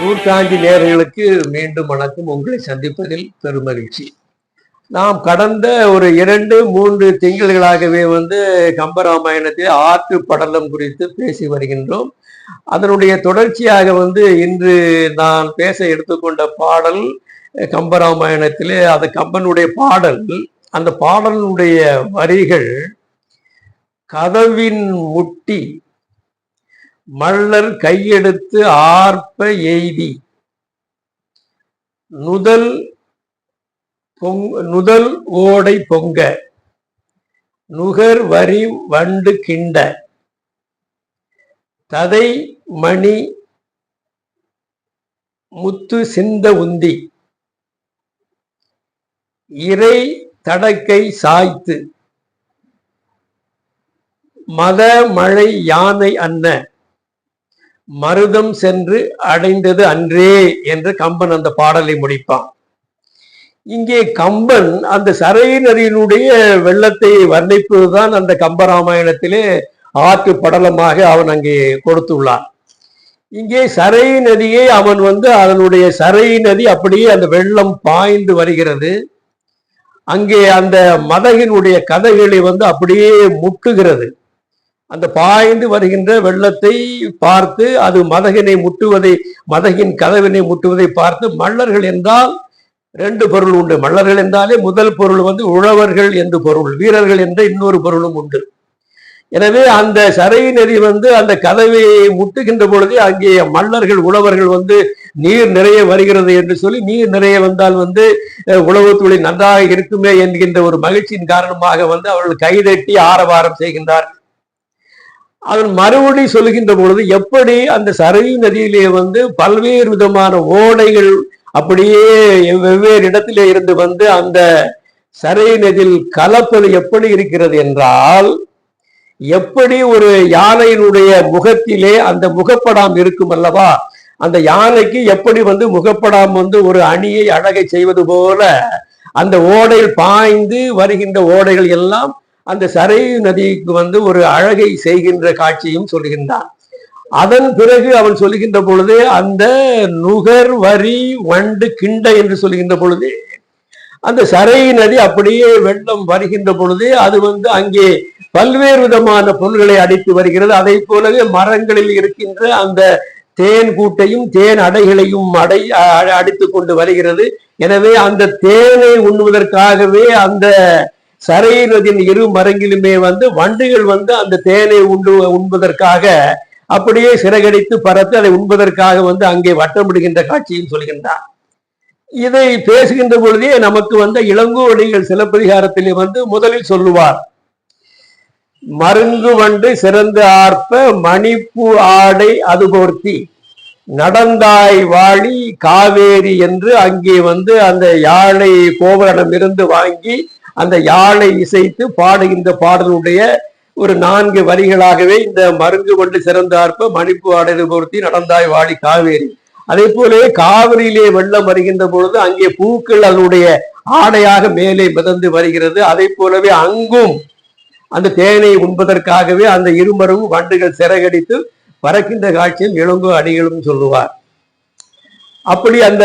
நூற்றாண்டி நேர்களுக்கு மீண்டும் வணக்கம். உங்களை சந்திப்பதில் பெருமகிழ்ச்சி. நாம் கடந்த ஒரு இரண்டு மூன்று திங்கள்களாகவே வந்து கம்பராமாயணத்தில் ஆற்று படலம் குறித்து பேசி வருகின்றோம். அதனுடைய தொடர்ச்சியாக வந்து இன்று நான் பேச எடுத்துக்கொண்ட பாடல் கம்பராமாயணத்திலே அது கம்பனுடைய பாடல். அந்த பாடலுடைய வரிகள் கதவின் முட்டி மல்லர் கையெடுத்து ஆர்ப்ப எய்தி. நுதல் பொங் நுதல் ஓடை பொங்க. நுகர் வரி வண்டு கிண்ட. ததை மணி முத்து சிந்த உந்தி. இறை தடக்கை சாய்த்து. மத மழை யானை அன்ன. மருதம் சென்று அடைந்தது அன்றே என்று கம்பன் அந்த பாடலை முடிப்பான். இங்கே கம்பன் அந்த சரை நதியினுடைய வெள்ளத்தை வர்ணிப்பதுதான் அந்த கம்பராமாயணத்திலே ஆற்று படலமாக அவன் அங்கே கொடுத்துள்ளான். இங்கே சரை நதியை அவன் வந்து அதனுடைய சரை நதி அப்படியே அந்த வெள்ளம் பாய்ந்து வருகிறது. அங்கே அந்த மதகினுடைய கதைகளை வந்து அப்படியே முட்டுகிறது. அந்த பாய்ந்து வருகின்ற வெள்ளத்தை பார்த்து அது மதகினை முட்டுவதை மதகின் கதவினை முட்டுவதை பார்த்து மல்லர்கள் என்றால் ரெண்டு பொருள் உண்டு. மல்லர்கள் என்றாலே முதல் பொருள் வந்து உழவர்கள் என்று பொருள் வீரர்கள் என்ற இன்னொரு பொருளும் உண்டு. எனவே அந்த சரை நெறி வந்து அந்த கதவை முட்டுகின்ற பொழுது அங்கே மல்லர்கள் உழவர்கள் வந்து நீர் நிறைய வருகிறது என்று சொல்லி நீர் நிறைய வந்தால் வந்து உழவு தொழில் நன்றாக இருக்குமே என்கின்ற ஒரு மகிழ்ச்சியின் காரணமாக வந்து அவர்கள் கைதட்டி ஆரவாரம் செய்கின்றார்கள். அவன் மறுபடி சொல்லுகின்ற பொழுது எப்படி அந்த சரவி நதியிலே வந்து பல்வேறு விதமான ஓடைகள் அப்படியே வெவ்வேறு இடத்திலே இருந்து வந்து அந்த சரை நதியில் கலப்பது எப்படி இருக்கிறது என்றால் எப்படி ஒரு யானையினுடைய முகத்திலே அந்த முகப்படாம் இருக்கும் அல்லவா? அந்த யானைக்கு எப்படி வந்து முகப்படாம் வந்து ஒரு அணியை அழகை செய்வது போல அந்த ஓடையில் பாய்ந்து வருகின்ற ஓடைகள் எல்லாம் அந்த சரையு நதிக்கு வந்து ஒரு அழகை செய்கின்ற காட்சியும் சொல்கின்றான். அதன் பிறகு அவன் சொல்லுகின்ற பொழுது அந்த நுகர் வரி வண்டு கிண்ட என்று சொல்லுகின்ற பொழுது அந்த சரை நதி அப்படியே வெள்ளம் வருகின்ற பொழுது அது வந்து அங்கே பல்வேறு விதமான பொருள்களை அடித்து வருகிறது. அதை போலவே மரங்களில் இருக்கின்ற அந்த தேன் கூட்டையும் தேன் அடைகளையும் அடை அடித்து கொண்டு வருகிறது. எனவே அந்த தேனை உண்ணுவதற்காகவே அந்த சரை நதியின் இரு மரங்கிலுமே வந்து வண்டுகள் வந்து அந்த தேனை உண்டு உண்பதற்காக அப்படியே சிறகடித்து பறத்து அதை உண்பதற்காக வந்து அங்கே வட்டமிடுகின்ற காட்சியும் சொல்கின்றார். இதை பேசுகின்ற பொழுதே நமக்கு வந்த இளங்கோடிகள் சிலப்பதிகாரத்திலே வந்து முதலில் சொல்லுவார். மருங்கு வண்டு சிறந்து ஆர்ப்ப மணிப்பு ஆடை அது போர்த்தி. நடந்தாய் வாழி காவேரி என்று அங்கே வந்து அந்த யாழை கோவரிடம் இருந்து வாங்கி அந்த யாழை இசைத்து பாடுகின்ற பாடலுடைய ஒரு நான்கு வரிகளாகவே இந்த மருங்கு கொண்டு சிறந்தார்ப்ப மணிப்பு ஆடலை பொருத்தி நடந்தாய் வாழி காவேரி. அதே போலவே காவிரியிலே வெள்ளம் வருகின்ற பொழுது அங்கே பூக்கள் அதனுடைய ஆடையாக மேலே மிதந்து வருகிறது. அதே போலவே அங்கும் அந்த தேனை உண்பதற்காகவே அந்த இருமரும் வண்டுகள் சிறகடித்து பறக்கின்ற காட்சியில் இளங்கோ அடிகளும் சொல்லுவார். அப்படி அந்த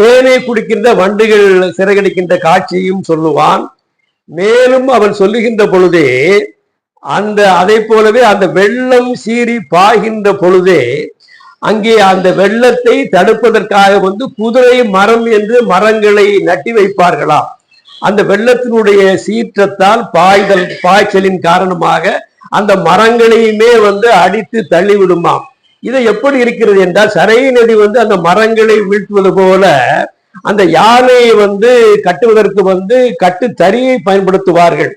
தேனை குடிக்கின்ற வண்டுகள் சிறகடிக்கின்ற காட்சியும் சொல்லுவான். மேலும் அவன் சொல்லுகின்ற பொழுதே அந்த அதை போலவே அந்த வெள்ளம் சீறி பாய்கின்ற பொழுதே அங்கே அந்த வெள்ளத்தை தடுப்பதற்காக வந்து குதிரை மரம் என்று மரங்களை நட்டி வைப்பார்களாம். அந்த வெள்ளத்தினுடைய சீற்றத்தால் பாய்தல் பாய்ச்சலின் காரணமாக அந்த மரங்களையுமே வந்து அடித்து தள்ளிவிடுமாம். இதை எப்படி இருக்கிறது என்றால் சரை நதி வந்து அந்த மரங்களை வீழ்த்துவது போல அந்த யானையை வந்து கட்டுவதற்கு வந்து கட்டு தறியை பயன்படுத்துவார்கள்.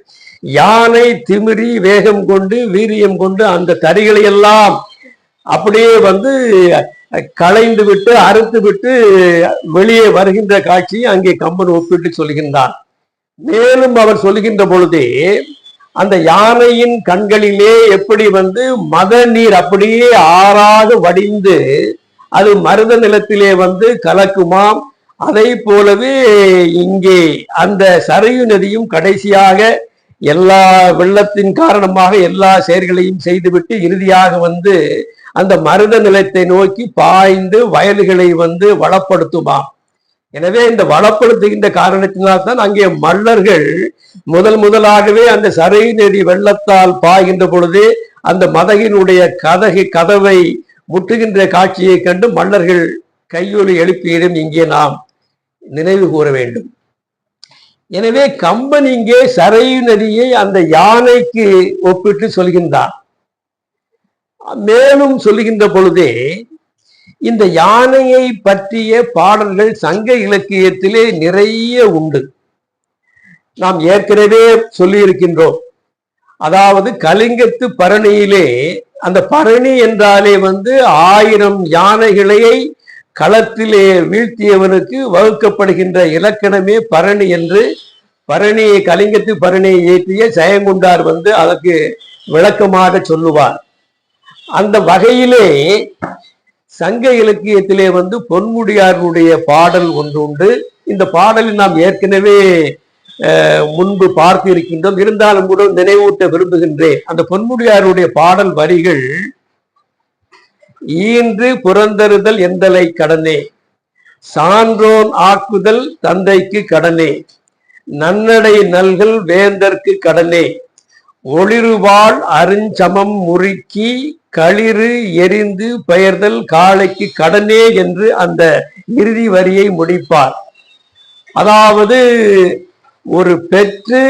யானை திமிரி வேகம் கொண்டு வீரியம் கொண்டு அந்த தறிகளை எல்லாம் அப்படியே வந்து களைந்து விட்டு அறுத்து விட்டு வெளியே வருகின்ற காட்சியை அங்கே கம்பன் ஒப்பிட்டு சொல்கின்றான். மேலும் அவர் சொல்கின்ற பொழுதே அந்த யானையின் கண்களிலே எப்படி வந்து மத நீர் அப்படியே ஆறாக வடிந்து அது மருத நிலத்திலே வந்து கலக்குமாம். அதை போலவே இங்கே அந்த சரையு நதியும் கடைசியாக எல்லா வெள்ளத்தின் காரணமாக எல்லா செயல்களையும் செய்துவிட்டு இறுதியாக வந்து அந்த மருத நிலத்தை நோக்கி பாய்ந்து வயல்களை வந்து வளப்படுத்துமாம். எனவே இந்த வளப்படுத்துகின்ற காரணத்தினால் தான் அங்கே மல்லர்கள் முதல் முதலாகவே அந்த சரை நெறி வெள்ளத்தால் பாய்கின்ற பொழுதே அந்த மதகினுடைய கதகு கதவை முட்டுகின்ற காட்சியை கண்டு மல்லர்கள் கையொலி எழுப்பியதும் இங்கே நாம் நினைவு கூற வேண்டும். எனவே கம்பன் இங்கே சரையு நதியை அந்த யானைக்கு ஒப்பிட்டு சொல்கின்றார் மேலும் சொல்லுகின்ற பொழுதே இந்த யானையை பற்றிய பாடல்கள் சங்க இலக்கியத்திலே நிறைய உண்டு. நாம் ஏற்கனவே சொல்லியிருக்கின்றோம். அதாவது கலிங்கத்து பரணியிலே அந்த பரணி என்றாலே வந்து ஆயிரம் யானைகளை களத்திலே வீழ்த்தியவனுக்கு வகுக்கப்படுகின்ற இலக்கணமே பரணி என்று பரணி கலிங்கத்து பரணியை ஏற்றிய ஜெயங்குண்டார் வந்து அதற்கு விளக்கமாக சொல்லுவார். அந்த வகையிலே சங்க இலக்கியத்திலே வந்து பொன்முடியாருடைய பாடல் ஒன்று உண்டு. இந்த பாடலில் நாம் ஏற்கனவே அஹ், முன்பு பார்த்து இருக்கின்றோம் இருந்தாலும் கூட நினைவூட்ட விரும்புகின்றேன். அந்த பொன்முடியாருடைய பாடல் வரிகள் ஈன்று புறந்தருதல் எந்தலை கடனே சான்றோன் ஆக்குதல் தந்தைக்கு கடனே நன்னடை நல்கள் வேந்தற்கு கடனே ஒளிருவாள் அருஞ்சமம் முறுக்கி களிறு எரிந்து பெயர்தல் காளைக்கு கடனே என்று அந்த இறுதி வரியை முடிப்பார். அதாவது ஒரு பெற்று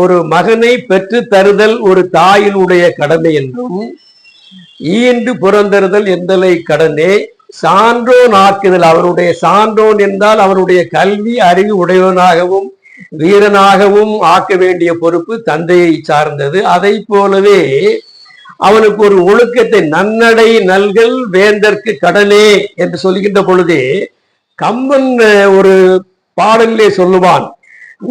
ஒரு மகனை பெற்று தருதல் ஒரு தாயினுடைய கடமை என்றும் ஈண்டு புறந்தருதல் எந்தலை கடனே சான்றோன் ஆக்குதல் அவருடைய சான்றோன் என்றால் அவருடைய கல்வி அறிவு உடையவனாகவும் வீரனாகவும் ஆக்க வேண்டிய பொறுப்பு தந்தையை சார்ந்தது. அதை போலவே அவனுக்கு ஒரு ஒழுக்கத்தை நன்னடை நல்கள் வேந்தற்கு கடனே என்று சொல்கின்ற பொழுதே கம்பன் ஒரு பாடலிலே சொல்லுவான்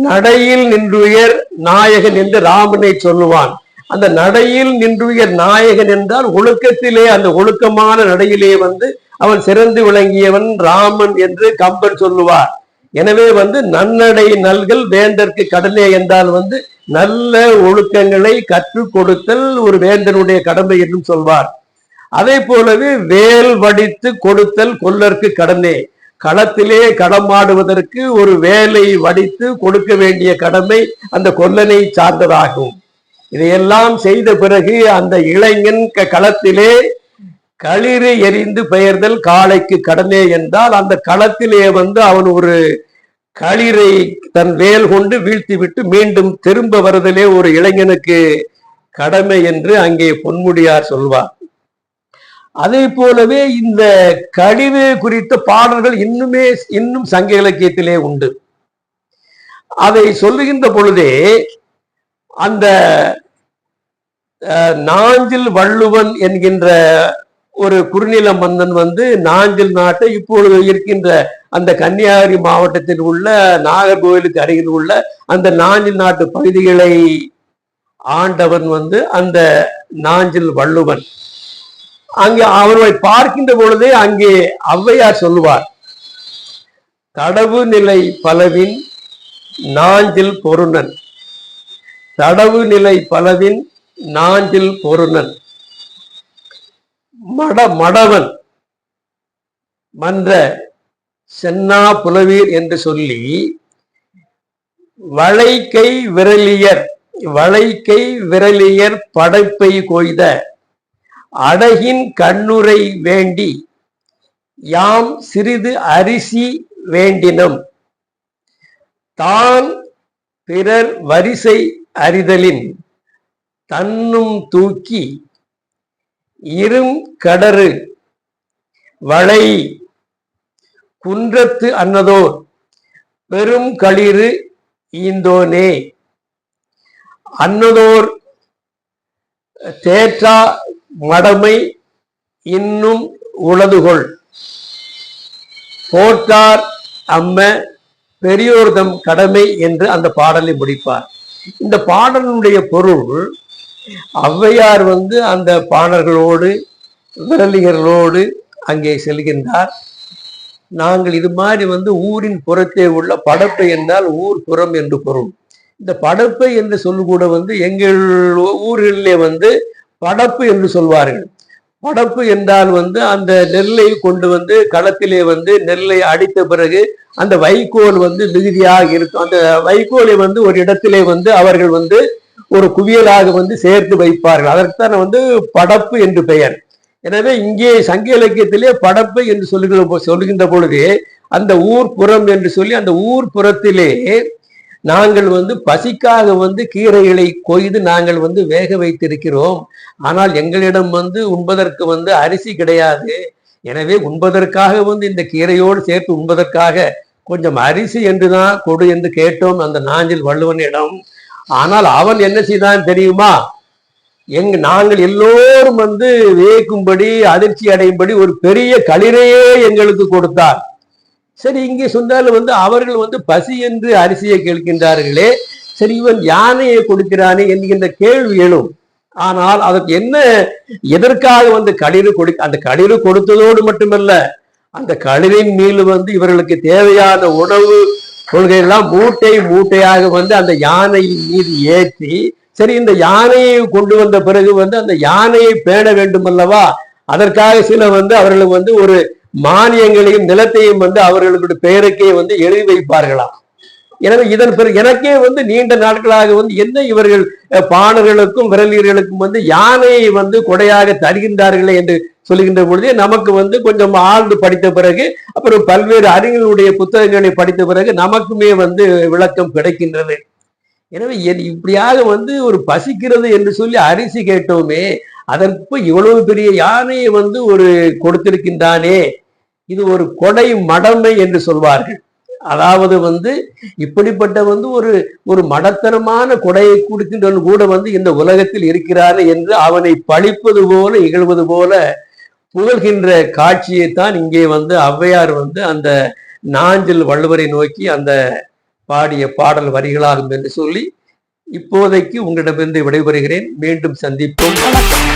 நடையில் நின்றுயர் நாயகன் என்று ராமனை சொல்லுவான். அந்த நடையில் நின்றுயர் நாயகன் என்றால் ஒழுக்கத்திலே அந்த ஒழுக்கமான நடையிலே வந்து அவன் சிறந்து விளங்கியவன் ராமன் என்று கம்பன் சொல்லுவார். எனவே வந்து நன்னடை நல்கள் வேந்தற்கு கடனே என்றால் வந்து நல்ல ஒழுக்கங்களை கற்றுக் கொடுத்தல் ஒரு வேந்தனுடைய கடமை என்றும் சொல்வார். அதே போலவே வேல் வடித்து கொடுத்தல் கொல்லற்கு கடனே. களத்திலே களமாடுவதற்கு ஒரு வேலை வடித்து கொடுக்க வேண்டிய கடமை அந்த கொல்லனை சார்ந்ததாகும். இதையெல்லாம் செய்த பிறகு அந்த இளைஞன் க- களத்திலே களிறு எரிந்து பெயர்தல் காளைக்கு கடனே என்றால் அந்த களத்திலே வந்து அவன் ஒரு களிரை தன் வேல் கொண்டு வீழ்த்தி விட்டு மீண்டும் திரும்ப வருதலே ஒரு இளைஞனுக்கு கடமை என்று அங்கே பொன்முடியார் சொல்வார். அதே போலவே இந்த கழிவு குறித்த பாடல்கள் இன்னுமே இன்னும் சங்க இலக்கியத்திலே உண்டு. அதை சொல்லுகின்ற பொழுதே அந்த அஹ், நாஞ்சில் வள்ளுவன் என்கின்ற ஒரு குறுநில மன்னன் வந்து நாஞ்சில் நாட்டை இப்பொழுது இருக்கின்ற அந்த கன்னியாகுமரி மாவட்டத்தில் உள்ள நாகர்கோவிலுக்கு அருகில் உள்ள அந்த நாஞ்சில் நாட்டு பகுதிகளை ஆண்டவன் வந்து அந்த நாஞ்சில் வள்ளுவன். அங்கே அவரை பார்க்கின்ற பொழுதே அங்கே ஔவையார் சொல்லுவார் தடவு நிலை பலவின் நாஞ்சில் பொருணன் தடவு நிலை பலவின் நாஞ்சில் பொருணன் மட மடவன் மன்ற சென்னா புலவீர் என்று சொல்லி வளைக்கை விரலியர் வளைக்கை விரலியர் படைப்பை கொய்த அடகின் கண்ணுரை வேண்டி யாம் சிறிது அரிசி வேண்டினம். தான் பிறர் வரிசை அறிதலின் தன்னும் தூக்கி இரும் கடறு வளை குன்றத்து அன்னதோர் பெரும் களிறு ஈந்தோனே. அன்னதோர் தேற்றா மடமை இன்னும் உளதுகொள். போற்றார் அம்ம பெரியோர்தம் கடமை என்று அந்த பாடலை முடிப்பார். இந்த பாடலுடைய பொருள் ஔவையார் வந்து அந்த பாணர்களோடு விரலிகர்களோடு அங்கே செல்கின்றார். நாங்கள் இது மாதிரி வந்து ஊரின் புறத்தே உள்ள படப்பை என்றால் ஊர் புறம் என்று பொருள். இந்த படப்பு என்று சொல்லு கூட வந்து எங்கள் ஊர்களிலே வந்து படப்பு என்று சொல்வார்கள். படப்பு என்றால் வந்து அந்த நெல்லை கொண்டு வந்து களத்திலே வந்து நெல்லை அடித்த பிறகு அந்த வைக்கோல் வந்து மிகுதியாக இருக்கும். அந்த வைக்கோலை வந்து ஒரு இடத்திலே வந்து அவர்கள் வந்து ஒரு குவியலாக வந்து சேர்த்து வைப்பார்கள். அதற்குத்தான் வந்து படப்பு என்று பெயர். எனவே இங்கே சங்க இலக்கியத்திலே படப்பு என்று சொல்லுகிற சொல்லுகின்ற பொழுது அந்த ஊர் புறம் என்று சொல்லி அந்த ஊர் புறத்திலே நாங்கள் வந்து பசிக்காக வந்து கீரைகளை கொய்து நாங்கள் வந்து வேக வைத்திருக்கிறோம். ஆனால் எங்களிடம் வந்து உண்பதற்கு வந்து அரிசி கிடையாது. எனவே உண்பதற்காக வந்து இந்த கீரையோடு சேர்த்து உண்பதற்காக கொஞ்சம் அரிசி என்றுதான் கொடு என்று கேட்டோம். அந்த நாஞ்சில் வள்ளுவனிடம் ஆனால் அவன் என்ன செய்தான் தெரியுமா? எங்க நாங்கள் எல்லோரும் வந்து வியக்கும்படி அதிர்ச்சி அடையும்படி ஒரு பெரிய களிரையே எங்களுக்கு கொடுத்தார். சரி இங்கே சொன்னாலும் வந்து அவர்கள் வந்து பசி என்று அரிசியை கேட்கின்றார்களே. சரி இவன் யானையை கொடுக்கிறானே என்கின்ற கேள்வி எழும். ஆனால் அதற்கு என்ன எதற்காக வந்து களிறு கொடு அந்த களிறு கொடுத்ததோடு மட்டுமல்ல அந்த களிரின் மீது வந்து இவர்களுக்கு தேவையான உணவு கொள்கையெல்லாம் மூட்டை மூட்டையாக வந்து அந்த யானையின் மீது ஏற்றி சரி இந்த யானையை கொண்டு வந்த பிறகு வந்து அந்த யானையை பேண வேண்டும் அல்லவா அதற்காக சில வந்து அவர்களுக்கு வந்து ஒரு மானியங்களையும் நிலத்தையும் வந்து அவர்களுடைய பெயருக்கே வந்து எழுதி வைப்பார்களாம். எனவே இதன் பிறகு எனக்கே வந்து நீண்ட நாட்களாக வந்து என்ன இவர்கள் பாணர்களுக்கும் விரலியர்களுக்கும் வந்து யானையை வந்து கொடையாக தருகின்றார்களே என்று சொல்லுகின்ற பொழுதே நமக்கு வந்து கொஞ்சம் ஆழ்ந்து படித்த பிறகு அப்புறம் பல்வேறு அறிஞர்களுடைய புத்தகங்களை படித்த பிறகு நமக்குமே வந்து விளக்கம் கிடைக்கின்றது. எனவே என் இப்படியாக வந்து ஒரு பசிக்கிறது என்று சொல்லி அரிசி கேட்டோமே அதற்கு இவ்வளவு பெரிய யானையை வந்து ஒரு கொடுத்திருக்கின்றானே இது ஒரு கொடை மடமை என்று சொல்வார்கள். அதாவது வந்து இப்படிப்பட்ட வந்து ஒரு ஒரு மடத்தனமான கொடையை கொடுக்கின்றவன் கூட வந்து இந்த உலகத்தில் இருக்கிறார் என்று அவனை பழிப்பது போல இகழ்வது போல புகழ்கின்ற காட்சியை தான் இங்கே வந்து ஔவையார் வந்து அந்த நாஞ்சில் வள்ளுவரை நோக்கி அந்த பாடிய பாடல் வரிகளாகும் என்று சொல்லி இப்போதைக்கு உங்களிடமிருந்து விடைபெறுகிறேன். மீண்டும் சந்திப்போம். வணக்கம்